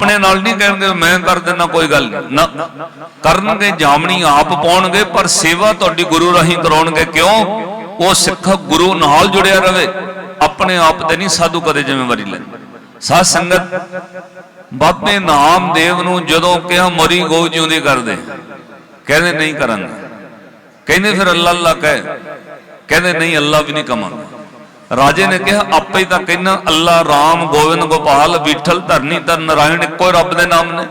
ਆਪਣੇ ਨਾਲ ਨਹੀਂ ਕਹਿਣਗੇ ਮੈਂ ਕਰ ਦਿੰਦਾ, ਕੋਈ ਗੱਲ ਨਾ ਕਰਨਗੇ ਜਾਮਣੀ ਆਪ ਪਾਉਣਗੇ, ਪਰ ਸੇਵਾ ਤੁਹਾਡੀ ਗੁਰੂ ਰਾਹੀਂ ਕਰਾਉਣਗੇ। ਕਿਉਂ? ਉਹ ਸਿੱਖ ਗੁਰੂ ਨਾਲ ਜੁੜਿਆ ਰਵੇ, ਆਪਣੇ ਆਪ ਤੇ ਨਹੀਂ ਸਾਧੂ ਕਦੇ ਜ਼ਿੰਮੇਵਾਰੀ ਲੈਂਦੇ। ਸਾਧ ਸੰਗਤ, ਬਾਬੇ ਨਾਮਦੇਵ ਨੂੰ ਜਦੋਂ ਕਿਹਾ, ਮਰੀ ਗੋ ਜਿਉਂਦੀ ਕਰਦੇ। ਕਹਿੰਦੇ, ਨਹੀਂ ਕਰਾਂਗੇ। ਕਹਿੰਦੇ, ਫਿਰ ਅੱਲਾ ਅੱਲਾ ਕਹੇ। ਕਹਿੰਦੇ, ਨਹੀਂ, ਅੱਲਾ ਵੀ ਨਹੀਂ ਕਮਾਂਗੇ। ਰਾਜੇ ਨੇ ਕਿਹਾ, ਆਪੇ ਤਾਂ ਕਹਿਣਾ ਅੱਲਾ ਰਾਮ ਗੋਬਿੰਦ ਗੋਪਾਲ, ਵਿਠਲ ਧਰਨੀ ਧਰ ਨਾਰਾਇਣ ਇੱਕੋ ਹੀ ਰੱਬ ਦੇ ਨਾਮ ਨੇ।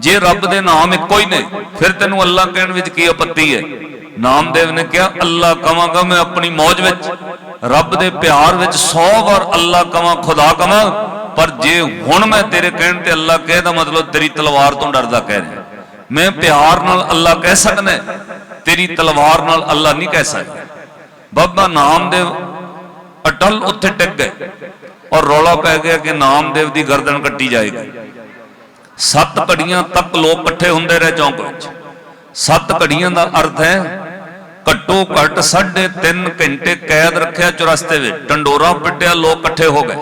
ਜੇ ਰੱਬ ਦੇ ਨਾਮ ਇੱਕੋ ਹੀ ਨੇ, ਫਿਰ ਤੈਨੂੰ ਅੱਲਾ ਕਹਿਣ ਵਿੱਚ ਕੀ ਆਪੱਤੀ ਹੈ? ਨਾਮਦੇਵ ਨੇ ਕਿਹਾ, ਅੱਲਾ ਕਵਾਂਗਾ ਮੈਂ ਆਪਣੀ ਮੌਜ ਵਿੱਚ। ਰੱਬ ਦੇ ਪਿਆਰ ਵਿੱਚ 100 ਵਾਰ ਅੱਲਾ ਕਵਾਂ ਖੁਦਾ ਕਵਾਂ ਪਰ ਜੇ ਹੁਣ ਮੈਂ ਤੇਰੇ ਕਹਿਣ ਤੇ ਅੱਲਾ ਕਹੇ ਦਾ ਮਤਲਬ ਤੇਰੀ ਤਲਵਾਰ ਤੋਂ ਡਰਦਾ ਕਹਿ ਰਿਹਾ। ਮੈਂ ਪਿਆਰ ਨਾਲ ਅੱਲਾ ਕਹਿ ਸਕਦਾ, ਤੇਰੀ ਤਲਵਾਰ ਨਾਲ ਅੱਲਾ ਨਹੀਂ ਕਹਿ ਸਕਦਾ। ਬਾਬਾ ਨਾਮਦੇਵ ਅਟਲ ਉੱਥੇ ਟਿਕ ਗਏ ਔਰ ਰੌਲਾ ਪੈ ਗਿਆ ਕਿ ਨਾਮਦੇਵ ਦੀ ਗਰਦਨ ਕੱਟੀ ਜਾਏਗੀ। ਸੱਤ ਘੜੀਆਂ ਤੱਕ ਲੋਕ ਇਕੱਠੇ ਹੁੰਦੇ ਰਹੇ ਚੌਂਕ ਵਿੱਚ। ਸੱਤ ਘੜੀਆਂ ਦਾ ਅਰਥ ਹੈ, ਘੱਟੋ ਘੱਟ 3.5 ਘੰਟੇ ਕੈਦ ਰੱਖਿਆ ਚੁਰਸਤੇ ਵਿੱਚ। ਟੰਡੋਰਾ ਪਿੱਟਿਆ, ਲੋਕ ਇਕੱਠੇ ਹੋ ਗਏ।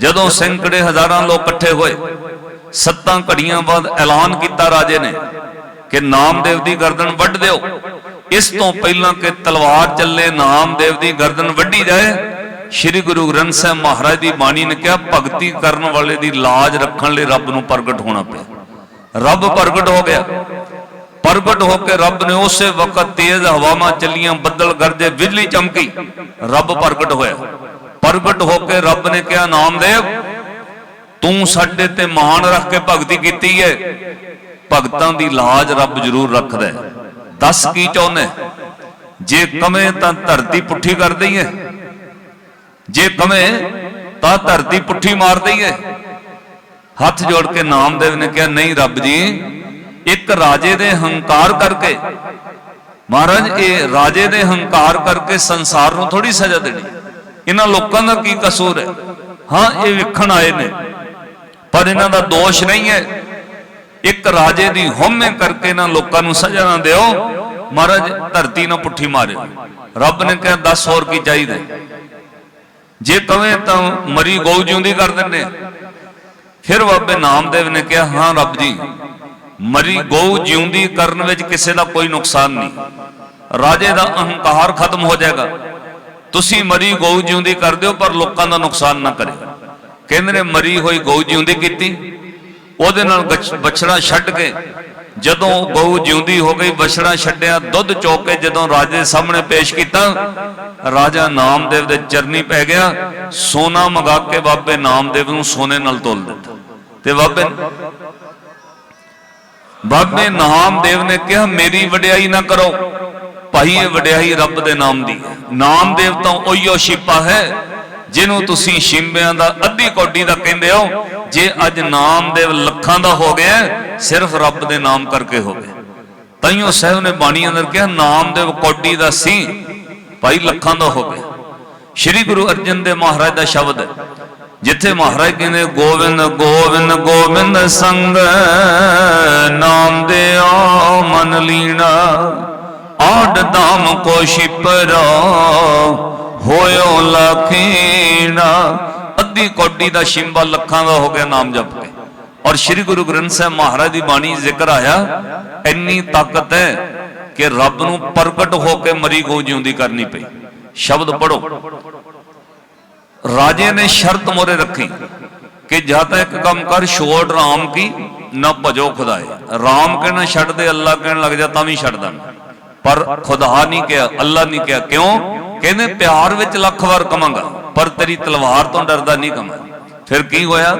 ਜਦੋਂ ਸੈਂਕੜੇ ਹਜ਼ਾਰਾਂ ਲੋਕ ਇਕੱਠੇ ਹੋਏ, ਸੱਤਾਂ ਘੜੀਆਂ ਬਾਅਦ ਐਲਾਨ ਕੀਤਾ ਰਾਜੇ ਨੇ ਕਿ ਨਾਮਦੇਵ ਦੀ ਗਰਦਨ ਵੱਢ ਦਿਓ। ਇਸ ਤੋਂ ਪਹਿਲਾਂ ਕਿ ਤਲਵਾਰ ਚੱਲੇ ਨਾਮਦੇਵ ਦੀ ਗਰਦਨ ਵੱਢੀ ਜਾਏ ਸ੍ਰੀ ਗੁਰੂ ਗ੍ਰੰਥ ਸਾਹਿਬ ਮਹਾਰਾਜ ਦੀ ਬਾਣੀ ਨੇ ਕਿਹਾ, ਭਗਤੀ ਕਰਨ ਵਾਲੇ ਦੀ ਲਾਜ ਰੱਖਣ ਲਈ ਰੱਬ ਨੂੰ ਪ੍ਰਗਟ ਹੋਣਾ ਪਿਆ। ਰੱਬ ਪ੍ਰਗਟ ਹੋ ਗਿਆ। ਪ੍ਰਗਟ ਹੋ ਕੇ ਰੱਬ ਨੇ ਉਸੇ ਵਕਤ ਤੇਜ਼ ਹਵਾਵਾਂ ਚੱਲੀਆਂ, ਬੱਦਲ ਗਰਜੇ, ਬਿਜਲੀ ਚਮਕੀ। ਰੱਬ ਪ੍ਰਗਟ ਹੋਇਆ। ਪ੍ਰਗਟ ਹੋ ਕੇ ਰੱਬ ਨੇ ਕਿਹਾ, ਨਾਮਦੇਵ, ਤੂੰ ਸਾਡੇ ਤੇ ਮਾਣ ਰੱਖ ਕੇ ਭਗਤੀ ਕੀਤੀ ਹੈ ਭਗਤਾਂ ਦੀ ਲਾਜ ਰੱਬ ਜ਼ਰੂਰ ਰੱਖਦਾ ਹੈ। ਦੱਸ ਕੀ ਚਾਹੁੰਦੇ ਜੇ ਕਵੇਂ ਤਾਂ ਧਰਤੀ ਪੁੱਠੀ ਕਰ ਦਈਏ। ਜੇ ਕਵੇਂ ਤਾਂ ਧਰਤੀ ਪੁੱਠੀ ਮਾਰ ਦਈਏ। ਹੱਥ ਜੋੜ ਕੇ ਨਾਮਦੇਵ ਨੇ ਕਿਹਾ, ਨਹੀਂ ਰੱਬ ਜੀ, ਇੱਕ ਰਾਜੇ ਦੇ ਹੰਕਾਰ ਕਰਕੇ, ਮਹਾਰਾਜ, ਇਹ ਰਾਜੇ ਦੇ ਹੰਕਾਰ ਕਰਕੇ ਸੰਸਾਰ ਨੂੰ ਥੋੜੀ ਸਜ਼ਾ ਦੇਣੀ। ਇਹਨਾਂ ਲੋਕਾਂ ਦਾ ਕੀ ਕਸੂਰ ਹੈ? ਹਾਂ, ਇਹ ਵਿਖਣ ਆਏ ਨੇ, ਪਰ ਇਹਨਾਂ ਦਾ ਦੋਸ਼ ਨਹੀਂ ਹੈ। ਇੱਕ ਰਾਜੇ ਦੀ ਹਉਮੈ ਕਰਕੇ ਇਹਨਾਂ ਲੋਕਾਂ ਨੂੰ ਸਜ਼ਾ ਨਾ ਦਿਓ। ਮਹਾਰਾਜ, ਧਰਤੀ ਨੂੰ ਪੁੱਠੀ ਮਾਰਿਓ ਰੱਬ ਨੇ ਕਿਹਾ 10 ਹੋਰ ਕੀ ਚਾਹੀਦਾ ਜੇ ਕਵੇਂ ਤਾਂ ਮਰੀ ਗਊ ਜਿਉਂਦੀ ਕਰ ਦਿੰਦੇ। ਫਿਰ ਬਾਬੇ ਨਾਮਦੇਵ ਨੇ ਕਿਹਾ, ਹਾਂ ਰੱਬ ਜੀ, ਮਰੀ ਗਊ ਜਿਉਂਦੀ ਕਰਨ ਵਿੱਚ ਕਿਸੇ ਦਾ ਕੋਈ ਨੁਕਸਾਨ ਨਹੀਂ। ਰਾਜੇ ਦਾ ਅਹੰਕਾਰ ਖਤਮ ਹੋ ਜਾਏਗਾ। ਤੁਸੀਂ ਮਰੀ ਗਊ ਜਿਉਂਦੀ ਕਰ ਦਿਓ, ਪਰ ਲੋਕਾਂ ਦਾ ਨੁਕਸਾਨ ਨਾ ਕਰੇ। ਕਹਿੰਦੇ ਨੇ, ਮਰੀ ਹੋਈ ਗਊ ਜਿਉਂਦੀ ਕੀਤੀ। ਉਹਦੇ ਨਾਲ ਗਛ- ਬਛੜਾ ਛੱਡ ਕੇ ਜਦੋਂ ਬਹੁ ਜਿਉਂਦੀ ਹੋ ਗਈ ਬਛੜਾ ਛੱਡਿਆ, ਦੁੱਧ ਚੋਕ ਕੇ ਜਦੋਂ ਰਾਜੇ ਸਾਹਮਣੇ ਪੇਸ਼ ਕੀਤਾ, ਰਾਜਾ ਨਾਮਦੇਵ ਦੇ ਚਰਨੀ ਪੈ ਗਿਆ, ਸੋਨਾ ਮੰਗਾ ਕੇ ਬਾਬੇ ਨਾਮਦੇਵ ਨੂੰ ਸੋਨੇ ਨਾਲ ਤੋਲ ਦਿੱਤਾ। ਤੇ ਬਾਬੇ ਬਾਬੇ ਨਾਮਦੇਵ ਨੇ ਕਿਹਾ, ਮੇਰੀ ਵਡਿਆਈ ਨਾ ਕਰੋ, ਭਾਈ ਇਹ ਵਡਿਆਈ ਰੱਬ ਦੇ ਨਾਮ ਦੀ ਨਾਮਦੇਵ ਤਾਂ ਉਹੀਓ ਸ਼ਿਪਾ ਹੈ ਜਿਹਨੂੰ ਤੁਸੀਂ ਸ਼ਿੰਬਿਆਂ ਦਾ, ਅੱਧੀ ਕੋਡੀ ਦਾ ਕਹਿੰਦੇ ਹੋ, ਜੇ ਅੱਜ ਨਾਮਦੇਵ ਲੱਖਾਂ ਦਾ ਹੋ ਗਿਆ, ਸਿਰਫ ਰੱਬ ਦੇ ਨਾਮ ਕਰਕੇ ਹੋ ਗਿਆ। ਤਾਈਓ ਸਾਹਿਬ ਨੇ ਬਾਣੀ ਅੰਦਰ ਕਿਹਾ ਨਾਮਦੇਵ ਕੋਡੀ ਦਾ ਸੀ, ਭਾਈ ਲੱਖਾਂ ਦਾ ਹੋ ਗਿਆ। ਸ੍ਰੀ ਗੁਰੂ ਅਰਜਨ ਦੇ ਮਹਾਰਾਜ ਦਾ ਸ਼ਬਦ ਹੈ, ਜਿੱਥੇ ਮਹਾਰਾਜ ਕਹਿੰਦੇ, ਗੋਵਿੰਦ ਗੋਵਿੰਦ ਗੋਬਿੰਦ ਸੰਗ, ਨਾਮ ਦੇ ਆ ਮਨ ਲੀਣਾ ਆਡ ਦਾਮ ਕੋ ਸ਼ਿਪਰਾ ਹੋਇਓ ਲਖੀਣਾ ਅੱਧੀ ਕੋਡੀ ਦਾ ਸ਼ਿੰਬਾ ਲੱਖਾਂ ਦਾ ਹੋ ਗਿਆ ਨਾਮ ਜਪ ਕੇ। ਔਰ ਸ੍ਰੀ ਗੁਰੂ ਗ੍ਰੰਥ ਸਾਹਿਬ ਮਹਾਰਾਜ ਦੀ ਬਾਣੀ ਜ਼ਿਕਰ ਆਇਆ, ਇੰਨੀ ਤਾਕਤ ਹੈ ਕਿ ਰੱਬ ਨੂੰ ਪ੍ਰਗਟ ਹੋ ਕੇ ਮਰੀ ਗੋ ਜਿਉਂਦੀ ਕਰਨੀ ਪਈ। ਸ਼ਬਦ ਪੜੋ ਰਾਜੇ ਨੇ ਸ਼ਰਤ ਮੋਰੇ ਰੱਖੀ ਕਿ ਜਾਂ ਤਾਂ ਇੱਕ ਕੰਮ ਕਰ, ਛੋੜ ਰਾਮ ਕੀ, ਨਾ ਭਜੋ ਖੁਦਾਏ। ਰਾਮ ਕਹਿਣਾ ਛੱਡ ਦੇ ਅੱਲਾ ਕਹਿਣ ਲੱਗ ਜਾ ਤਾਂ ਵੀ ਛੱਡ ਦਾਂ ਪਰ ਖੁਦਾ ਨਹੀਂ ਕਿਹਾ ਅੱਲਾ ਨਹੀਂ ਕਿਹਾ। ਕਿਉਂ? ਕਹਿੰਦੇ ਪਿਆਰ ਵਿੱਚ ਲੱਖ ਵਾਰ ਕਮਾਂਗਾ ਪਰ ਤੇਰੀ ਤਲਵਾਰ ਤੋਂ ਡਰਦਾ ਨਹੀਂ ਕਮਾਂ ਫਿਰ ਕੀ ਹੋਇਆ?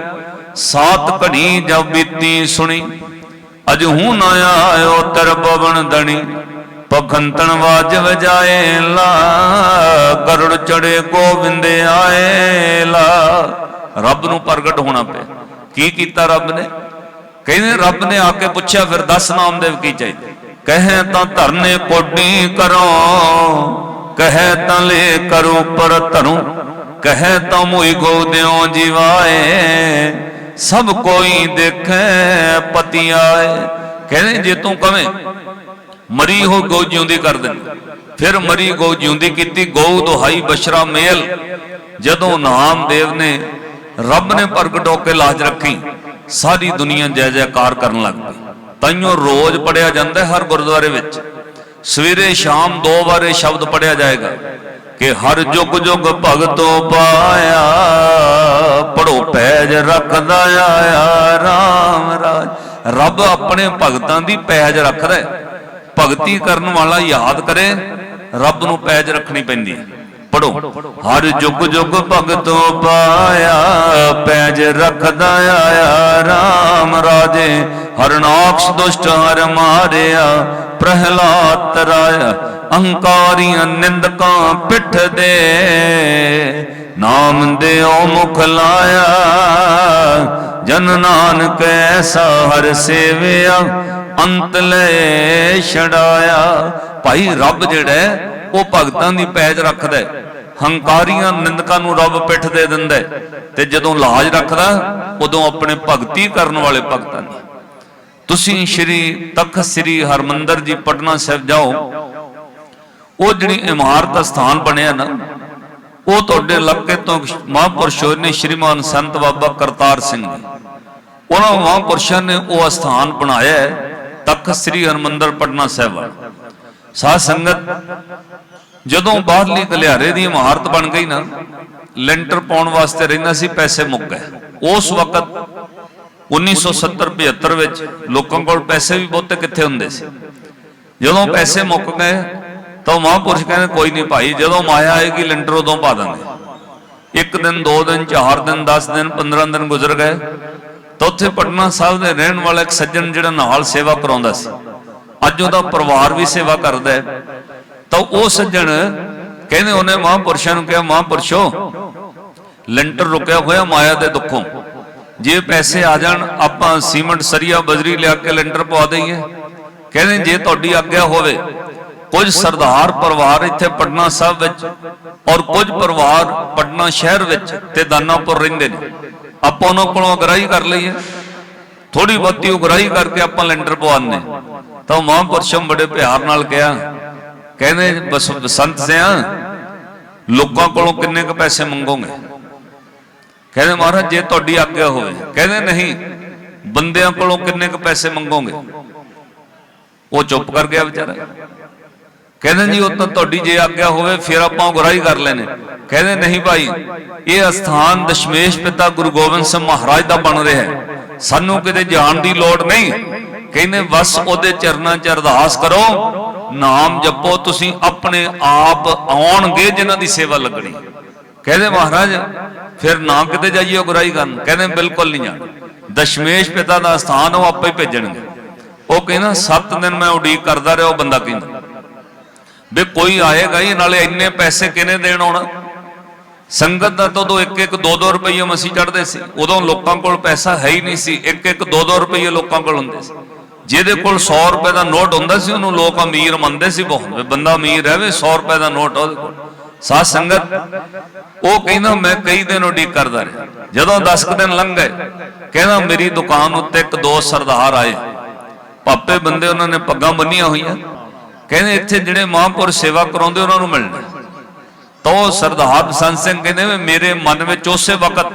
ਸਾਤ ਘੜੀ ਜਬ ਬੀਤੀ ਸੁਣੀ ਅਜ ਹੂੰ ਨਾ ਆਇਓ ਤਰ ਪਵਨ ਦਣੀ। ਪਖੰਤਨ ਵਾਜ ਵਜਾਏ ਲਾ ਗਰੁੜ ਚੜੇ ਗੋਬਿੰਦ ਆਏ ਲਾ। ਰੱਬ ਨੂੰ ਪ੍ਰਗਟ ਹੋਣਾ ਪਿਆ। ਕੀ ਕੀਤਾ ਰੱਬ ਨੇ? ਕਹਿੰਦੇ ਰੱਬ ਨੇ ਆ ਕੇ ਪੁੱਛਿਆ ਫਿਰ ਦਸ ਨਾਮਦੇਵ ਕੀ ਚਾਹੀਦਾ? ਕਹੇ ਤਾਂ ਧਰਨੇ ਕੋਡੀ ਕਰੋ, ਕਹੇ ਤਾਂ ਲੈ ਕਰੋ ਪਰ ਧਰੂ ਕਹੇ ਤਾਂ ਮੋਈ ਗੋ ਦਿਓ ਜਿਵਾਏ, ਸਭ ਕੋਈ ਦੇਖੇ ਪਤੀ ਆਏ। ਕਹਿੰਦੇ ਜੇ ਤੂੰ ਕਵੇਂ, ਮਰੀ ਹੋ ਗੋ ਜਿਉਂਦੀ ਕਰ ਦਿੰਦੇ ਫਿਰ ਮਰੀ ਗੋ ਜਿਉਂਦੀ ਕੀਤੀ ਗਊ ਦੁਹਾਈ ਬਸ਼ਰਾ ਮੇਲ। ਜਦੋਂ ਨਾਮਦੇਵ ਨੇ, ਰੱਬ ਨੇ ਪ੍ਰਗਟ ਹੋ ਕੇ ਲਾਜ ਰੱਖੀ, ਸਾਰੀ ਦੁਨੀਆ ਜੈ ਜੈਕਾਰ ਕਰਨ ਲੱਗ ਪਈ। ਤਾਈਓ ਰੋਜ਼ ਪੜਿਆ ਜਾਂਦਾ ਹਰ ਗੁਰਦੁਆਰੇ ਵਿੱਚ। ਸਵੇਰੇ ਸ਼ਾਮ ਦੋ ਵਾਰ ਸ਼ਬਦ ਪੜਿਆ ਜਾਏਗਾ ਕਿ ਹਰ ਜੁਗ ਜੁਗ ਭਗਤੋ ਪਾਇਆ, ਪੜੋ ਪੈਜ ਰੱਖਦਾ ਆਇਆ RAM ਰਾਜ। ਰੱਬ ਆਪਣੇ ਭਗਤਾਂ ਦੀ ਪੈਜ ਰੱਖਦਾ ਹੈ। ਭਗਤੀ ਕਰਨ ਵਾਲਾ ਯਾਦ ਕਰੇ, ਰੱਬ ਨੂੰ ਪੈਜ ਰੱਖਣੀ ਪੈਂਦੀ ਹੈ। ਪੜੋ ਹਰ ਜੁਗ ਜੁਗ ਭਗਤੋ ਪਾਇਆ, ਪੈਜ ਰੱਖਦਾ ਆਇਆ RAM ਰਾਜੇ ਹਰਨਾਕਸ਼ ਦੁਸ਼ਟ ਹਰ ਮਾਰਿਆ, ਪ੍ਰਹਿਲਾਦ ਤਰਾਇਆ ਅਹੰਕਾਰੀਆਂ ਨਿੰਦਕਾਂ ਪਿੱਠ ਦੇ, ਨਾਮ ਦਿਓ ਮੁਖ ਲਾਇਆ, ਜਨ ਨਾਨਕ ਐਸਾ ਹਰ ਸੇਵਿਆ, ਅੰਤ ਲੈ ਛੜਾਇਆ ਭਾਈ ਰੱਬ ਜਿਹੜਾ ਉਹ ਭਗਤਾਂ ਦੀ ਪੈਜ ਰੱਖਦਾ ਹੈ। ਹੰਕਾਰੀਆਂ ਨਿੰਦਕਾਂ ਨੂੰ ਰੱਬ ਪਿੱਠ ਦੇ ਦਿੰਦਾ ਹੈ। ਤੇ ਜਦੋਂ ਲਾਜ ਰੱਖਦਾ, ਉਦੋਂ ਆਪਣੇ ਭਗਤੀ ਕਰਨ ਵਾਲੇ ਭਗਤਾਂ ਦੀ। ਤੁਸੀਂ ਸ਼੍ਰੀ ਤਖਤ ਸ੍ਰੀ ਹਰਮੰਦਰ ਜੀ, ਪਟਨਾ ਸਾਹਿਬ ਜਾਓ। ਉਹ ਜਿਹੜੀ ਇਮਾਰਤ ਦਾ ਸਥਾਨ ਬਣਿਆ ਨਾ, ਉਹ ਤੁਹਾਡੇ ਇਲਾਕੇ ਤੋਂ ਇੱਕ ਮਹਾਂਪੁਰਸ਼ ਨੇ ਸ਼੍ਰੀਮਾਨ ਸੰਤ ਬਾਬਾ ਕਰਤਾਰ ਸਿੰਘ ਜੀ। ਉਹਨਾਂ ਮਹਾਂਪੁਰਸ਼ਾਂ ਨੇ ਉਹ ਸਥਾਨ ਬਣਾਇਆ ਤਖਤ ਸ੍ਰੀ ਹਰਮੰਦਰ, ਪਟਨਾ ਸਾਹਿਬ ਸਾਧ ਸੰਗਤ, ਜਦੋਂ ਬਾਹਰਲੀ ਗਲਿਆਰੇ ਦੀ ਇਮਾਰਤ ਬਣ ਗਈ ਨਾ, ਲੈਂਟਰ ਪਾਉਣ ਵਾਸਤੇ ਰਹਿੰਦਾ ਸੀ, ਪੈਸੇ ਮੁੱਕ ਗਏ। ਉਸ ਵਕਤ 1970-75 ਵਿੱਚ ਲੋਕਾਂ ਕੋਲ ਪੈਸੇ ਵੀ ਬਹੁਤੇ ਕਿੱਥੇ ਹੁੰਦੇ ਸੀ? ਜਦੋਂ ਪੈਸੇ ਮੁੱਕ ਗਏ, ਤਾਂ ਮਹਾਂਪੁਰਸ਼ ਕਹਿੰਦੇ, ਕੋਈ ਨਹੀਂ ਭਾਈ, ਜਦੋਂ ਮਾਇਆ ਆਏਗੀ, ਲੈਂਟਰ ਉਦੋਂ ਪਾ ਦਾਂਗੇ। ਇੱਕ ਦਿਨ, ਦੋ ਦਿਨ, ਚਾਰ ਦਿਨ 10 ਦਿਨ 15 ਦਿਨ ਗੁਜ਼ਰ ਗਏ, ਤਾਂ ਉੱਥੇ ਪਟਨਾ ਸਾਹਿਬ ਦੇ ਰਹਿਣ ਵਾਲਾ ਇੱਕ ਸੱਜਣ ਜਿਹੜਾ ਨਾਲ ਸੇਵਾ ਕਰਾਉਂਦਾ ਸੀ। ਅੱਜ ਉਹਦਾ ਪਰਿਵਾਰ ਵੀ ਸੇਵਾ ਕਰਦਾ ਹੈ। ਤਾਂ ਉਹ ਸੱਜਣ ਕਹਿੰਦੇ ਉਹਨੇ ਮਹਾਂਪੁਰਸ਼ਾਂ ਨੂੰ ਕਿਹਾ, ਮਹਾਂਪੁਰਸ਼ੋ, ਲੈਂਟਰ ਰੁਕਿਆ ਹੋਇਆ ਮਾਇਆ ਦੇ ਦੁੱਖੋਂ। ਜੇ ਪੈਸੇ ਆ ਜਾਣ, ਆਪਾਂ ਸੀਮੈਂਟ, ਸਰੀਆ, ਬਜਰੀ ਲਿਆ ਕੇ ਲੈਂਟਰ ਪਵਾ ਦਈਏ। ਕਹਿੰਦੇ ਜੇ ਤੁਹਾਡੀ ਆਗਿਆ ਹੋਵੇ, ਕੁਝ ਸਰਦਾਰ ਪਰਿਵਾਰ ਇੱਥੇ ਪਟਨਾ ਸਾਹਿਬ ਵਿੱਚ ਔਰ ਕੁਝ ਪਰਿਵਾਰ ਪਟਨਾ ਸ਼ਹਿਰ ਵਿੱਚ ਤੇ ਦਾਨਾਪੁਰ ਰਹਿੰਦੇ ਨੇ। ਆਪਾਂ ਉਹਨਾਂ ਕੋਲੋਂ ਅਗਰਾਹੀ ਕਰ ਲਈਏ। ਥੋੜੀ ਬਹੁਤੀ ਉਗਰਾਈ ਕਰਕੇ ਆਪਾਂ ਲੈਂਡਰ ਪਵਾਉਂਦੇ ਤਾਂ ਮਹਾਂਪੁਰਸ਼ਮ ਬੜੇ ਪਿਆਰ ਨਾਲ ਕਿਹਾ, ਕਹਿੰਦੇ, ਬਸ, ਬਸੰਤ ਸਿਆ, ਲੋਕਾਂ ਕੋਲੋਂ ਕਿੰਨੇ ਕੁ ਪੈਸੇ ਮੰਗੋਗੇ? ਕਹਿੰਦੇ, ਮਹਾਰਾਜ, ਜੇ ਤੁਹਾਡੀ ਆਗਿਆ ਹੋਵੇ। ਕਹਿੰਦੇ, ਨਹੀਂ, ਬੰਦਿਆਂ ਕੋਲੋਂ ਕਿੰਨੇ ਕੁ ਪੈਸੇ ਮੰਗੋਗੇ? ਉਹ ਚੁੱਪ ਕਰ ਗਿਆ ਵਿਚਾਰਾ। ਕਹਿੰਦੇ ਜੀ ਉਹ ਤਾਂ ਤੁਹਾਡੀ ਜੇ ਆਗਿਆ ਹੋਵੇ, ਫਿਰ ਆਪਾਂ ਗੁਰਾਈ ਕਰ ਲੈਨੇ ਕਹਿੰਦੇ, ਨਹੀਂ ਭਾਈ, ਇਹ ਅਸਥਾਨ ਦਸ਼ਮੇਸ਼ ਪਿਤਾ ਗੁਰੂ ਗੋਬਿੰਦ ਸਿੰਘ ਮਹਾਰਾਜ ਦਾ ਬਣ ਰਿਹਾ ਹੈ। ਸਾਨੂੰ ਕਿਤੇ ਜਾਣ ਦੀ ਲੋੜ ਨਹੀਂ। ਕਹਿੰਦੇ ਬਸ ਉਹਦੇ ਚਰਨਾਂ 'ਚ ਅਰਦਾਸ ਕਰੋ। ਨਾਮ ਜਪੋ ਤੁਸੀਂ ਆਪਣੇ ਆਪ ਆਉਣਗੇ ਜਿਨ੍ਹਾਂ ਦੀ ਸੇਵਾ ਲੱਗਣੀ। ਕਹਿੰਦੇ ਮਹਾਰਾਜ ਫਿਰ ਨਾ ਕਿਤੇ ਜਾਈਏ ਗੁਰਾਈ ਕਰਨ? ਕਹਿੰਦੇ ਬਿਲਕੁਲ ਨਹੀਂ ਜਾਣਾ ਦਸ਼ਮੇਸ਼ ਪਿਤਾ ਦਾ ਸਥਾਨ ਉਹ ਆਪੇ ਹੀ ਭੇਜਣਗੇ। ਉਹ ਕਹਿੰਦਾ 7 ਦਿਨ ਮੈਂ ਉਡੀਕ ਕਰਦਾ ਰਿਹਾ ਉਹ ਬੰਦਾ ਕਹਿੰਦਾ। ਵੀ ਕੋਈ ਆਏਗਾ ਹੀ ਨਾਲੇ ਇੰਨੇ ਪੈਸੇ ਕਿਨੇ ਦੇਣ ਆਉਣਾ? ਸੰਗਤ ਦਾ ਤਦੋਂ ਇੱਕ ਇੱਕ 2-2 ਰੁਪਏ ਮਸੀ ਚੜਦੇ ਸੀ। ਉਦੋਂ ਲੋਕਾਂ ਕੋਲ ਪੈਸਾ ਹੈ ਹੀ ਨਹੀਂ ਸੀ। ਇੱਕ ਇੱਕ 2-2 ਰੁਪਏ ਲੋਕਾਂ ਕੋਲ ਹੁੰਦੇ ਸੀ। ਜਿਹਦੇ ਕੋਲ 100 ਰੁਪਏ ਦਾ ਨੋਟ ਹੁੰਦਾ ਸੀ, ਉਹਨੂੰ ਲੋਕ ਅਮੀਰ ਮੰਨਦੇ ਸੀ ਬਹੁਤ। ਬੰਦਾ ਅਮੀਰ ਹੈ ਵੀ 100 ਰੁਪਏ ਦਾ ਨੋਟ ਉਹਦੇ ਕੋਲ। ਸਾਧ ਸੰਗਤ, ਉਹ ਕਹਿੰਦਾ, ਮੈਂ ਕਈ ਦਿਨ ਉਡੀਕ ਕਰਦਾ ਰਿਹਾ। ਜਦੋਂ 10 ਕੁ ਦਿਨ ਲੰਘ ਗਏ, ਕਹਿੰਦਾ, ਮੇਰੀ ਦੁਕਾਨ ਉੱਤੇ ਇੱਕ, ਦੋ ਸਰਦਾਰ ਆਏ। ਪਾਪੇ ਬੰਦੇ ਉਹਨਾਂ ਨੇ ਪੱਗਾਂ ਬੰਨੀਆਂ ਹੋਈਆਂ। ਕਹਿੰਦੇ, ਇੱਥੇ ਜਿਹੜੇ ਮਹਾਂਪੁਰ ਸੇਵਾ ਕਰਾਉਂਦੇ, ਉਹਨਾਂ ਨੂੰ ਮਿਲਣਾ ਤਾਂ ਉਹ ਸਰਦਾਰ ਬਸੰਤ ਸਿੰਘ ਕਹਿੰਦੇ ਵੀ ਮੇਰੇ ਮਨ ਵਿੱਚ ਉਸੇ ਵਕਤ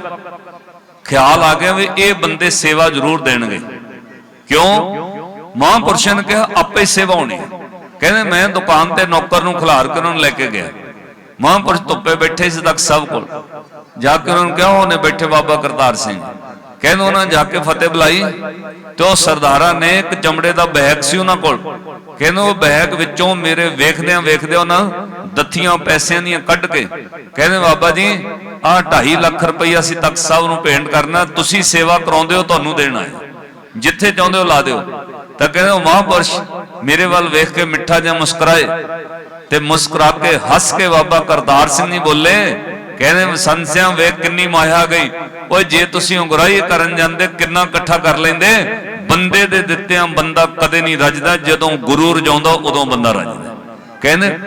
ਖਿਆਲ ਆ ਗਿਆ ਵੀ ਇਹ ਬੰਦੇ ਸੇਵਾ ਜ਼ਰੂਰ ਦੇਣਗੇ। ਕਿਉਂ? ਮਹਾਂਪੁਰਸ਼ਾਂ ਨੇ ਕਿਹਾ, ਆਪੇ ਸੇਵਾ ਹੋਣੀ ਕਹਿੰਦੇ, ਮੈਂ ਦੁਕਾਨ ਤੇ ਨੌਕਰ ਨੂੰ ਖਿਲਾਰ ਕੇ ਲੈ ਕੇ ਗਿਆ। ਮਹਾਂਪੁਰਸ਼ ਧੁੱਪੇ ਬੈਠੇ ਸੀ ਤੱਕ ਸਭ ਕੋਲ। ਜਾ ਕੇ ਉਹਨਾਂ ਨੂੰ ਕਿਹਾ, ਉਹਨੇ ਬੈਠੇ ਬਾਬਾ ਕਰਤਾਰ ਸਿੰਘ। ਕਹਿੰਦੇ, ਉਹਨਾਂ ਜਾ ਕੇ ਫਤਿਹ ਬੁਲਾਈ ਤੇ ਉਹ ਸਰਦਾਰਾਂ ਨੇ ਇੱਕ ਚਮੜੇ ਦਾ ਬੈਗ ਸੀ ਉਹਨਾਂ ਕੋਲ। ਕਹਿੰਦੇ, ਉਹ ਬੈਗ ਵਿੱਚੋਂ ਮੇਰੇ ਵੇਖਦਿਆਂ ਵੇਖਦਿਆਂ ਉਹਨਾਂ ਦੱਥੀਆਂ ਪੈਸਿਆਂ ਦੀਆਂ ਕੱਢ ਕੇ ਕਹਿੰਦੇ ਬਾਬਾ ਜੀ, ਆਹ 2.5 ਲੱਖ ਰੁਪਈਆ ਅਸੀਂ ਤਖਤ ਸਾਹਿਬ ਨੂੰ ਪੇਂਟ ਕਰਨਾ, ਤੁਸੀਂ ਸੇਵਾ ਕਰਾਉਂਦੇ ਹੋ, ਤੁਹਾਨੂੰ ਦੇਣਾ ਹੈ। ਜਿੱਥੇ ਚਾਹੁੰਦੇ ਹੋ ਲਾ ਦਿਓ। ਤਾਂ ਕਹਿੰਦੇ ਉਹ ਮਹਾਂਪੁਰਸ਼ ਮੇਰੇ ਵੱਲ ਵੇਖ ਕੇ ਮਿੱਠਾ ਜਿਹਾ ਮੁਸਕਰਾਏ ਤੇ ਮੁਸਕਰਾ ਕੇ ਹੱਸ ਕੇ ਬਾਬਾ ਕਰਤਾਰ ਸਿੰਘ ਜੀ ਬੋਲੇ, ਕਹਿੰਦੇ ਵਸੰਸਿਆਂ ਵੇਖ ਕਿੰਨੀ ਮਾਇਆ ਗਈ। ਓਏ ਜੇ ਤੁਸੀਂ ਉਗਰਾਹੀ ਕਰਨ ਜਾਂਦੇ, ਕਿੰਨਾ ਇਕੱਠਾ ਕਰ ਲੈਂਦੇ? ਬੰਦੇ ਦੇ ਦਿੱਤਿਆਂ ਬੰਦਾ ਕਦੇ ਨਹੀਂ ਰੱਜਦਾ, ਜਦੋਂ ਗੁਰੂ ਰਜਾਉਂਦਾ, ਉਦੋਂ ਬੰਦਾ ਰੱਜਦਾ। ਕਹਿੰਦੇ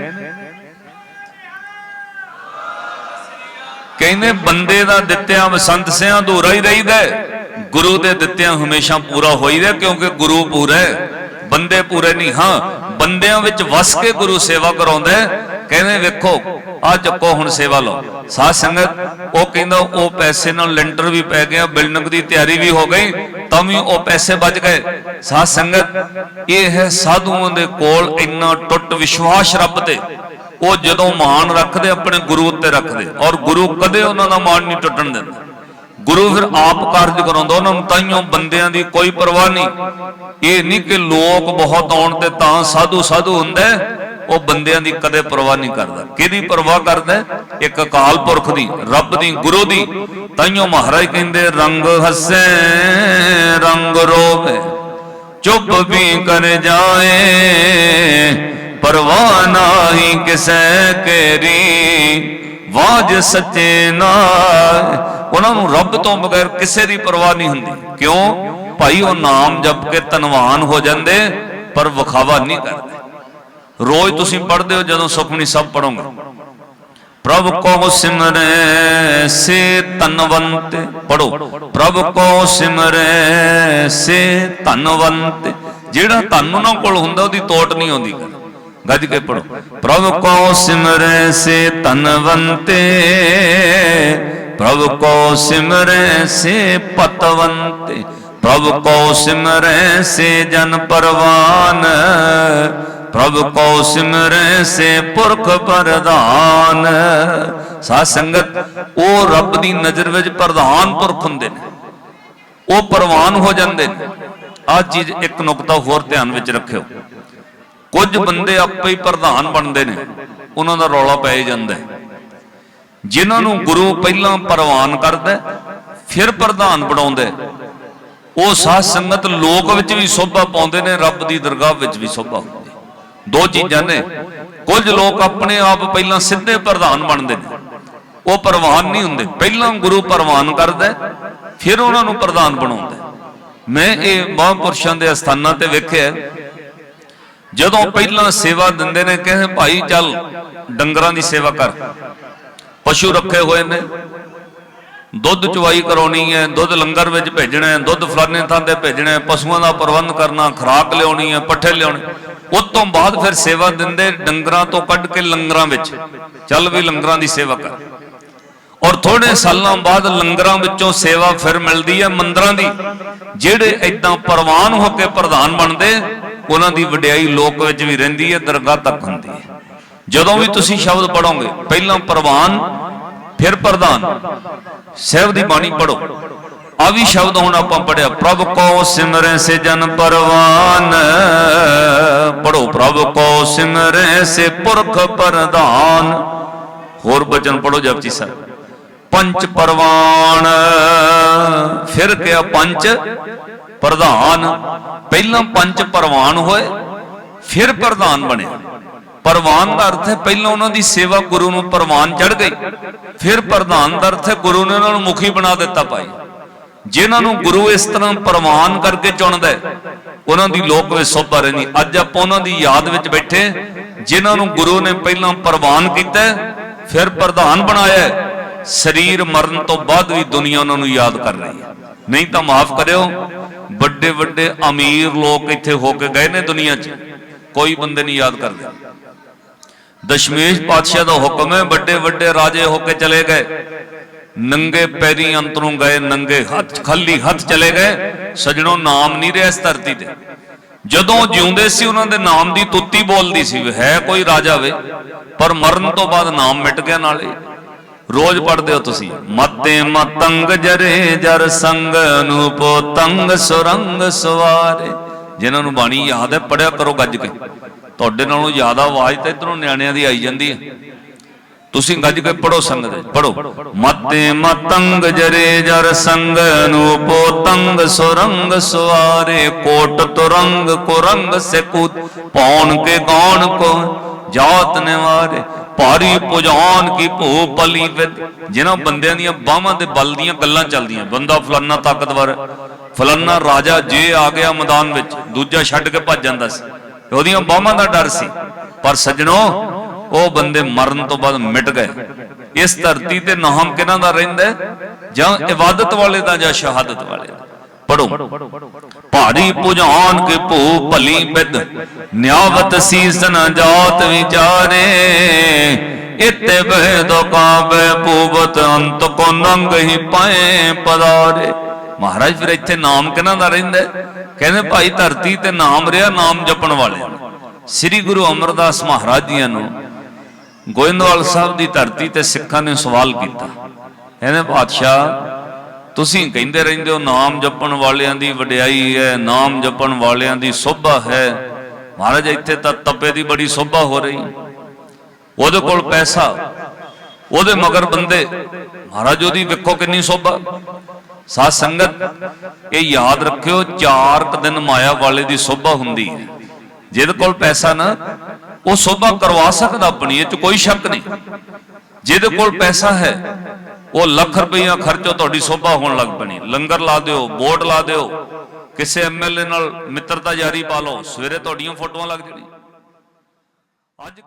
ਕਹਿੰਦੇ ਬੰਦੇ ਦਾ ਦਿੱਤਿਆਂ ਵਸੰਤ ਸਿਆਂ ਅਧੂਰਾ ਹੀ ਰਹਿੰਦਾ ਗੁਰੂ ਦੇ ਦਿੱਤਿਆਂ ਹਮੇਸ਼ਾ ਪੂਰਾ ਹੋਈਦਾ ਕਿਉਂਕਿ ਗੁਰੂ ਪੂਰਾ ਹੈ। ਬੰਦੇ ਪੂਰੇ ਨਹੀਂ, ਹਾਂ, ਬੰਦਿਆਂ ਵਿੱਚ ਵਸ ਕੇ ਗੁਰੂ ਸੇਵਾ ਕਰਾਉਂਦਾ ਕਹਿੰਦੇ ਵੇਖੋ, ਆ ਚੱਕੋ ਹੁਣ ਸੇਵਾ ਲਓ। ਸਾਧ ਸੰਗਤ, ਉਹ ਕਹਿੰਦਾ ਉਹ ਪੈਸੇ ਨਾਲ ਲੈਂਟਰ ਵੀ ਪੈ ਗਿਆ ਬਿਲਡਿੰਗ ਦੀ ਤਿਆਰੀ ਵੀ ਹੋ ਗਈ, ਤਾਂ ਵੀ ਉਹ ਪੈਸੇ ਬਚ ਗਏ। ਸਾਧ ਸੰਗਤ, ਇਹ ਹੈ ਸਾਧੂਆਂ ਦੇ ਕੋਲ ਇੰਨਾ ਟੁੱਟ ਵਿਸ਼ਵਾਸ ਰੱਬ ਤੇ। ਉਹ ਜਦੋਂ ਮਾਣ ਰੱਖਦੇ, ਆਪਣੇ ਗੁਰੂ ਉੱਤੇ ਰੱਖਦੇ। ਔਰ ਗੁਰੂ ਕਦੇ ਉਹਨਾਂ ਦਾ ਮਾਣ ਨਹੀਂ ਟੁੱਟਣ ਦਿੰਦਾ। ਗੁਰੂ ਫਿਰ ਆਪ ਕਾਰਜ ਕਰਾਉਂਦਾ, ਉਹਨਾਂ ਨੂੰ ਤਾਈਓ ਬੰਦਿਆਂ ਦੀ ਕੋਈ ਪਰਵਾਹ ਨਹੀਂ। ਇਹ ਨਹੀਂ ਕਿ ਲੋਕ ਬਹੁਤ ਆਉਣ ਤੇ ਤਾਂ ਸਾਧੂ ਸਾਧੂ ਹੁੰਦਾ, ਉਹ ਬੰਦਿਆਂ ਦੀ ਕਦੇ ਪਰਵਾਹ ਨਹੀਂ ਕਰਦਾ। ਕਿਹਦੀ ਪਰਵਾਹ ਕਰਦਾ? ਇੱਕ ਅਕਾਲ ਪੁਰਖ ਦੀ, ਰੱਬ ਦੀ, ਗੁਰੂ ਦੀ। ਤਾਈਓ ਮਹਾਰਾਜ ਕਹਿੰਦੇ, ਰੰਗ ਹੱਸੇ, ਰੰਗ ਰੋਵੇ। ਚੁੱਪ ਵੀ ਕਰ ਜਾਏ ਪਰਵਾਹ ਨਾਹੀ ਕਿਸੈ ਕੇਰੀ। ਵਾਜ ਸੱਚੇ ਨਾਲ ਉਹਨਾਂ ਨੂੰ ਰੱਬ ਤੋਂ ਬਗੈਰ ਕਿਸੇ ਦੀ ਪਰਵਾਹ ਨਹੀਂ ਹੁੰਦੀ। ਕਿਉਂ? ਭਾਈ ਉਹ ਨਾਮ ਜਪ ਕੇ ਧਨਵਾਨ ਹੋ ਜਾਂਦੇ, ਪਰ ਵਿਖਾਵਾ ਨਹੀਂ ਕਰਦੇ। ਰੋਜ਼ ਤੁਸੀਂ ਪੜ੍ਹਦੇ ਹੋ, ਜਦੋਂ ਸੁਖਮਨੀ ਸਭ ਪੜੋਗੇ ਪ੍ਰਭ ਕੋ ਸਿਮਰੈ ਸੇ ਤਨਵੰਤ ਪੜੋ ਪ੍ਰਭ ਕੋ ਸਿਮਰੈ ਸੇ ਤਨਵੰਤ ਜਿਹੜਾ ਤਨ ਉਹਨਾਂ ਕੋਲ ਹੁੰਦਾ, ਉਹਦੀ ਤੋਟ ਨਹੀਂ ਆਉਂਦੀ। ਗੱਜ ਕੇ ਪੜੋ ਪ੍ਰਭ ਕੋ ਸਿਮਰੈ ਸੇ ਤਨਵੰਤੇ ਪ੍ਰਭ ਕੋ ਸਿਮਰੈ ਸੇ ਪਤਵੰਤੇ ਪ੍ਰਭ ਕੋ ਸਿਮਰੈ ਸੇ ਜਨ ਪਰਵਾਨ, ਪ੍ਰਭ ਕੋ ਸਿਮਰੈ ਸੇ ਪੁਰਖ ਪ੍ਰਧਾਨ। ਸਾਧ ਸੰਗਤ, ਉਹ ਰੱਬ ਦੀ ਨਜ਼ਰ ਵਿੱਚ ਪ੍ਰਧਾਨ ਪੁਰਖ ਹੁੰਦੇ ਨੇ। ਉਹ ਪ੍ਰਵਾਨ ਹੋ ਜਾਂਦੇ ਨੇ। ਆ ਚੀਜ਼ ਇੱਕ ਨੁਕਤਾ ਹੋਰ ਧਿਆਨ ਵਿੱਚ ਰੱਖਿਓ। ਕੁਝ ਬੰਦੇ ਆਪੇ ਹੀ ਪ੍ਰਧਾਨ ਬਣਦੇ ਨੇ। ਉਹਨਾਂ ਦਾ ਰੌਲਾ ਪੈ ਜਾਂਦਾ ਹੈ। ਜਿਨ੍ਹਾਂ ਨੂੰ ਗੁਰੂ ਪਹਿਲਾਂ ਪ੍ਰਵਾਨ ਕਰਦਾ ਫਿਰ ਪ੍ਰਧਾਨ ਬਣਾਉਂਦਾ ਉਹ ਸਾਧ ਸੰਗਤ ਲੋਕ ਵਿੱਚ ਵੀ ਸੋਭਾ ਪਾਉਂਦੇ ਨੇ, ਰੱਬ ਦੀ ਦਰਗਾਹ ਵਿੱਚ ਵੀ ਸੋਭਾ ਹੁੰਦੀ ਦੋ ਚੀਜ਼ਾਂ ਨੇ। ਕੁਝ ਲੋਕ ਆਪਣੇ ਆਪ ਪਹਿਲਾਂ ਸਿੱਧੇ ਪ੍ਰਧਾਨ ਬਣਦੇ ਨੇ। ਉਹ ਪ੍ਰਵਾਨ ਨਹੀਂ ਹੁੰਦੇ। ਪਹਿਲਾਂ ਗੁਰੂ ਪ੍ਰਵਾਨ ਕਰਦਾ ਫਿਰ ਉਹਨਾਂ ਨੂੰ ਪ੍ਰਧਾਨ ਬਣਾਉਂਦਾ ਮੈਂ ਇਹ ਮਹਾਂਪੁਰਸ਼ਾਂ ਦੇ ਅਸਥਾਨਾਂ ਤੇ ਵੇਖਿਆ ਜਦੋਂ ਪਹਿਲਾਂ ਸੇਵਾ ਦਿੰਦੇ ਨੇ ਕਹਿੰਦੇ ਭਾਈ ਚੱਲ ਡੰਗਰਾਂ ਦੀ ਸੇਵਾ ਕਰ। ਪਸ਼ੂ ਰੱਖੇ ਹੋਏ ਨੇ। ਦੁੱਧ ਚਵਾਈ ਕਰਾਉਣੀ ਹੈ ਦੁੱਧ ਲੰਗਰ ਵਿੱਚ ਭੇਜਣਾ ਹੈ ਦੁੱਧ ਫਲਾਣੇ ਥਾਂ ਤੇ ਭੇਜਣਾ ਹੈ ਪਸ਼ੂਆਂ ਦਾ ਪ੍ਰਬੰਧ ਕਰਨਾ ਖੁਰਾਕ ਲਿਆਉਣੀ ਹੈ ਪੱਠੇ ਲਿਆਉਣੇ। ਉਸ ਤੋਂ ਬਾਅਦ ਫਿਰ ਸੇਵਾ ਦਿੰਦੇ ਡੰਗਰਾਂ ਤੋਂ ਕੱਢ ਕੇ ਲੰਗਰਾਂ ਵਿੱਚ। ਚੱਲ ਵੀ ਲੰਗਰਾਂ ਦੀ ਸੇਵਾ ਕਰ। ਔਰ ਥੋੜੇ ਸਾਲਾਂ ਬਾਅਦ ਲੰਗਰਾਂ ਵਿੱਚੋਂ ਸੇਵਾ ਫਿਰ ਮਿਲਦੀ ਹੈ ਮੰਦਰਾਂ ਦੀ ਜਿਹੜੇ ਇਦਾਂ ਪ੍ਰਵਾਨ ਹੋ ਕੇ ਪ੍ਰਧਾਨ ਬਣਦੇ ਉਹਨਾਂ ਦੀ ਵਡਿਆਈ ਲੋਕ ਵਿੱਚ ਵੀ ਰਹਿੰਦੀ ਹੈ, ਦਰਗਾਹ ਤੱਕ ਹੁੰਦੀ ਹੈ। ਜਦੋਂ ਵੀ ਤੁਸੀਂ ਸ਼ਬਦ ਪੜੋਗੇ ਪਹਿਲਾਂ ਪ੍ਰਵਾਨ, ਫਿਰ ਪ੍ਰਧਾਨ। ਸਹਿਬ ਦੀ ਬਾਣੀ ਪੜੋ ਆ ਵੀ ਸ਼ਬਦ ਹੁਣ ਆਪਾਂ ਪੜਿਆ ਪ੍ਰਭ ਕੋ ਸਿਮਰੈ ਸੇ ਜਨ ਪਰਵਾਨ। ਪੜੋ ਪ੍ਰਭ ਕੋ ਸਿਮਰੈ ਸੇ ਪੁਰਖ ਪ੍ਰਧਾਨ। ਹੋਰ ਬਚਨ ਪੜੋ ਜਪਜੀ ਸਾਹਿਬ। ਪੰਚ ਪਰਵਾਨ, ਫਿਰ ਕਿਹਾ ਪੰਚ ਪ੍ਰਧਾਨ, ਪਹਿਲਾਂ ਪੰਜ ਪ੍ਰਵਾਨ ਹੋਏ, ਫਿਰ ਪ੍ਰਧਾਨ ਬਣਿਆ ਪ੍ਰਵਾਨ ਦਾ ਅਰਥ ਹੈ ਪਹਿਲਾਂ ਉਹਨਾਂ ਦੀ ਸੇਵਾ ਗੁਰੂ ਨੂੰ ਪ੍ਰਵਾਨ ਚੜ ਗਈ, ਫਿਰ ਪ੍ਰਧਾਨ ਦਾ ਅਰਥ ਹੈ ਗੁਰੂ ਨੇ ਉਹਨਾਂ ਨੂੰ ਮੁਖੀ ਬਣਾ ਦਿੱਤਾ ਭਾਈ। ਜਿਨ੍ਹਾਂ ਨੂੰ ਗੁਰੂ ਇਸ ਤਰ੍ਹਾਂ ਪ੍ਰਵਾਨ ਕਰਕੇ ਚੁਣਦਾ ਉਹਨਾਂ ਦੀ ਲੋਕ ਵਿੱਚ ਸੋਭਾ ਰਹਿੰਦੀ। ਅੱਜ ਆਪਾਂ ਉਹਨਾਂ ਦੀ ਯਾਦ ਵਿੱਚ ਬੈਠੇ, ਜਿਨ੍ਹਾਂ ਨੂੰ ਗੁਰੂ ਨੇ ਪਹਿਲਾਂ ਪ੍ਰਵਾਨ ਕੀਤਾ ਫਿਰ ਪ੍ਰਧਾਨ ਬਣਾਇਆ ਸਰੀਰ ਮਰਨ ਤੋਂ ਬਾਅਦ ਵੀ ਦੁਨੀਆ ਉਹਨਾਂ ਨੂੰ ਯਾਦ ਕਰ ਰਹੀ ਹੈ। ਨਹੀਂ ਤਾਂ ਮਾਫ ਕਰਿਓ। ਵੱਡੇ ਵੱਡੇ ਅਮੀਰ ਲੋਕ ਇੱਥੇ ਹੋ ਕੇ ਗਏ ਨੇ ਦੁਨੀਆ 'ਚ। ਕੋਈ ਬੰਦੇ ਨਹੀਂ ਯਾਦ ਕਰਦੇ। ਦਸ਼ਮੇਸ਼ ਪਾਤਸ਼ਾਹ ਦਾ ਹੁਕਮ ਹੈ, ਵੱਡੇ ਵੱਡੇ ਰਾਜੇ ਹੋ ਕੇ ਚਲੇ ਗਏ। ਨੰਗੇ ਪੈਰੀ ਅੰਤਰੋਂ ਗਏ, ਨੰਗੇ ਹੱਥ, ਖੱਲੀ ਹੱਥ ਚਲੇ ਗਏ। ਸਜਣੋ ਨਾਮ ਨਹੀਂ ਰਿਹਾ ਇਸ ਧਰਤੀ ਤੇ। ਜਦੋਂ ਜਿਉਂਦੇ ਸੀ, ਉਹਨਾਂ ਦੇ ਨਾਮ ਦੀ ਤੁੱਤੀ ਬੋਲਦੀ ਸੀ ਵੀ ਹੈ ਕੋਈ ਰਾਜਾ ਵੇ। ਪਰ ਮਰਨ ਤੋਂ ਬਾਅਦ ਨਾਮ ਮਿਟ ਗਿਆ ਨਾਲੇ। ਰੋਜ਼ ਪੜਦੇ ਹੋ ਤੁਸੀਂ। ਮਤੇ ਮਤੰਗ ਜਰੇ ਜਰ ਸੰਗ ਅਨੂਪੋ ਤੰਗ ਸੁਰੰਗ ਸਵਾਰੇ। ਜਿਨ੍ਹਾਂ ਨੂੰ ਬਾਣੀ ਯਾਦ ਹੈ ਪੜਿਆ ਕਰੋ ਗੱਜ ਕੇ। ਤੁਹਾਡੇ ਨਾਲੋਂ ਜ਼ਿਆਦਾ ਆਵਾਜ਼ ਤਾਂ ਇਧਰੋਂ ਨਿਆਣਿਆਂ ਦੀ ਆਈ ਜਾਂਦੀ ਹੈ। ਤੁਸੀਂ ਗੱਜ ਕੇ ਪੜੋ ਸੰਗ ਦੇ ਪੜੋ ਮਤੇ ਮਤੰਗ ਜਰੇ ਜਰ ਸੰਗ ਅਨੂਪੋ ਤੰਗ ਸੁਰੰਗ ਸਵਾਰੇ। ਕੋਟ ਤੁਰੰਗ ਕੁਰੰਗ ਸਿਕੂਤ ਪੌਣ ਕੇ ਗੌਣ ਕੋ ਜਾਤ ਨਿਵਾਰੇ, ਭਾਰੀ ਪੁਜਾਨ ਕੀ ਭੋ ਪਲੀ ਜਿਨ੍ਹਾਂ ਬੰਦਿਆਂ ਦੀਆਂ ਬਾਹਾਂ ਦੇ ਬਲ ਦੀਆਂ ਗੱਲਾਂ ਚੱਲਦੀਆਂ। ਬੰਦਾ ਫਲਾਨਾ ਤਾਕਤਵਰ, ਫਲਾਨਾ ਰਾਜਾ ਜੇ ਆ ਗਿਆ ਮੈਦਾਨ ਵਿੱਚ, ਦੂਜਾ ਛੱਡ ਕੇ ਭੱਜ ਜਾਂਦਾ ਸੀ। ਉਹਦੀਆਂ ਬਾਹਾਂ ਦਾ ਡਰ ਸੀ। ਪਰ ਸੱਜਣੋ, ਉਹ ਬੰਦੇ ਮਰਨ ਤੋਂ ਬਾਅਦ ਮਿਟ ਗਏ। ਇਸ ਧਰਤੀ ਤੇ ਨਾਮ ਕਿਹਨਾਂ ਦਾ ਰਹਿੰਦਾ ਜਾਂ ਇਬਾਦਤ ਵਾਲੇ ਦਾ ਜਾਂ ਸ਼ਹਾਦਤ ਵਾਲੇ ਦਾ? ਪੜੋ ਭਾਰੀ ਪੁਜਾਨ ਕੇ ਭੂ ਭਲੀ ਬਿਦ, ਨਿਆਵਤ ਸੀਸਨ ਜਾਤ ਵਿਚਾਰੇ। ਇਤੇ ਬਹਿਦੋ ਕਾਬੇ ਪੂਵਤ ਅੰਤ ਕੋ ਨੰਗ ਹੀ ਪਾਏ ਪਦਾਰੇ ਮਹਾਰਾਜ ਫਿਰ ਇੱਥੇ ਨਾਮ ਕਿਹਨਾਂ ਦਾ ਰਹਿੰਦਾ ਕਹਿੰਦੇ ਭਾਈ ਧਰਤੀ ਤੇ ਨਾਮ ਰਿਹਾ, ਨਾਮ ਜਪਣ ਵਾਲੇ ਸ੍ਰੀ ਗੁਰੂ ਅਮਰਦਾਸ ਮਹਾਰਾਜ ਜੀਆਂ ਨੂੰ ਗੋਇੰਦਵਾਲ ਸਾਹਿਬ ਦੀ ਧਰਤੀ ਤੇ ਸਿੱਖਾਂ ਨੇ ਸਵਾਲ ਕੀਤਾ। ਕਹਿੰਦੇ, ਪਾਤਸ਼ਾਹ ਤੁਸੀਂ ਕਹਿੰਦੇ ਰਹਿੰਦੇ ਹੋ, ਨਾਮ ਜਪਣ ਵਾਲਿਆਂ ਦੀ ਵਡਿਆਈ ਹੈ, ਨਾਮ ਜਪਣ ਵਾਲਿਆਂ ਦੀ ਸੋਭਾ ਹੈ। ਮਹਾਰਾਜ, ਇੱਥੇ ਤਾਂ ਤਪੇ ਦੀ ਬੜੀ ਸੋਭਾ ਹੋ ਰਹੀ। ਉਹਦੇ ਕੋਲ ਪੈਸਾ, ਉਹਦੇ ਮਗਰ ਬੰਦੇ। ਮਹਾਰਾਜ, ਉਹਦੀ ਵੇਖੋ ਕਿੰਨੀ ਸੋਭਾ। ਸਾਧ ਸੰਗਤ, ਇਹ ਯਾਦ ਰੱਖਿਓ, ਚਾਰ ਕੁ ਦਿਨ ਮਾਇਆ ਵਾਲੇ ਦੀ ਸੋਭਾ ਹੁੰਦੀ ਹੈ। ਜਿਹਦੇ ਕੋਲ ਪੈਸਾ ਨਾ, ਉਹ ਸੋਭਾ ਕਰਵਾ ਸਕਦਾ ਆਪਣੀ, ਇਹ ਚ ਕੋਈ ਸ਼ੱਕ ਨਹੀਂ। ਜਿਹਦੇ ਕੋਲ ਪੈਸਾ ਹੈ ਉਹ ਲੱਖ ਰੁਪਈਆ ਖਰਚੋ ਤੁਹਾਡੀ ਸੋਭਾ ਹੋਣ ਲੱਗ ਪਣੀ। ਲੰਗਰ ਲਾ ਦਿਓ, ਬੋਰਡ ਲਾ ਦਿਓ। ਕਿਸੇ ਐਮਐਲਏ ਨਾਲ ਮਿੱਤਰਤਾ ਜਾਰੀ ਪਾ ਲਓ। ਸਵੇਰੇ ਤੁਹਾਡੀਆਂ ਫੋਟੋਆਂ ਲੱਗ ਜਣੀ ਅੱਜ